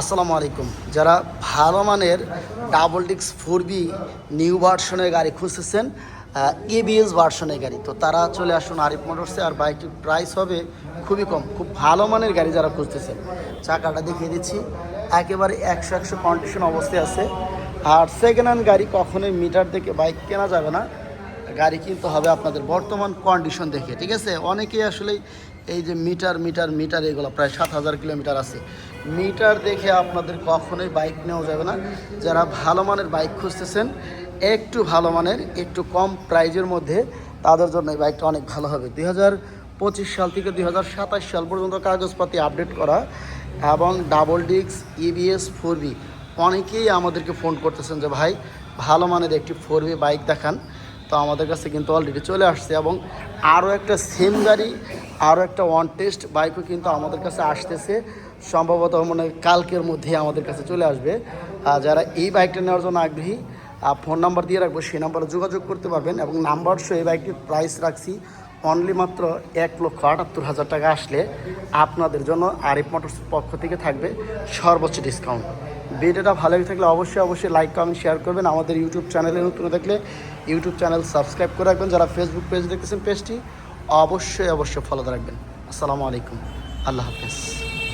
আসসালামু আলাইকুম। যারা ভালো মানের ডাবল ডিক্স ফোর বি নিউ ভার্সনের গাড়ি খুঁজতেছেন এবিএস ভার্সনের গাড়ি, তো তারা চলে আসুন আরিফ মোটরসে আর বাইকটির প্রাইস হবে খুবই কম। খুব ভালো মানের গাড়ি যারা খুঁজতেছেন, চাকাটা দেখিয়ে দিচ্ছি। একেবারে একশো একশো কন্ডিশন অবস্থায় আছে। আর সেকেন্ড হ্যান্ড গাড়ি কখনোই মিটার দেখে বাইক কেনা যাবে না। গাড়ি কিনতে হবে আপনাদের বর্তমান কন্ডিশন দেখে, ঠিক আছে? অনেকেই আসলে এই যে মিটার মিটার মিটার, এগুলো প্রায় সাত হাজার কিলোমিটার আছে। মিটার দেখে আপনাদের কখনোই বাইক নেওয়া যাবে না। যারা ভালো মানের বাইক খুঁজতেছেন, একটু ভালো মানের, একটু কম প্রাইজের মধ্যে তাদের জন্য এই বাইকটা অনেক ভালো হবে। দুই পঁচিশ সাল থেকে দুই হাজার সাতাশ সাল পর্যন্ত কাগজপাতি আপডেট করা এবং ডাবল ডিক্স ইবিএস ফোর বি। অনেকেই আমাদেরকে ফোন করতেছেন যে, ভাই, ভালো মানের একটি ফোর বাইক দেখান। তো আমাদের কাছে কিন্তু অলরেডি চলে আসছে এবং আরও একটা সেম গাড়ি, আরও একটা ওয়ান টেস্ট বাইকও কিন্তু আমাদের কাছে আসতেছে। সম্ভবত মানে কালকের মধ্যে আমাদের কাছে চলে আসবে। আর যারা এই বাইকটা নেওয়ার জন্য আগ্রহী ফোন নাম্বার দিয়ে রাখব, সেই নাম্বারে যোগাযোগ করতে পারবেন এবং নাম্বার সহ এই বাইকটির প্রাইস রাখছি অনলি মাত্র এক লক্ষ আটাত্তর হাজার টাকা আসলে আপনাদের জন্য আরিফ মোটরস পক্ষ থেকে থাকবে সর্বোচ্চ ডিসকাউন্ট ভিডিওটা ভালো থাকলে অবশ্যই অবশ্যই লাইক কমেন্ট শেয়ার করবেন। আমাদের ইউটিউব চ্যানেলে নতুন দেখলে ইউটিউব চ্যানেল সাবস্ক্রাইব করে রাখবেন। যারা ফেসবুক পেজ দেখতেছেন পেজটি অবশ্যই অবশ্যই ফলো রাখবেন। আসসালামু আলাইকুম। আল্লাহ হাফেজ।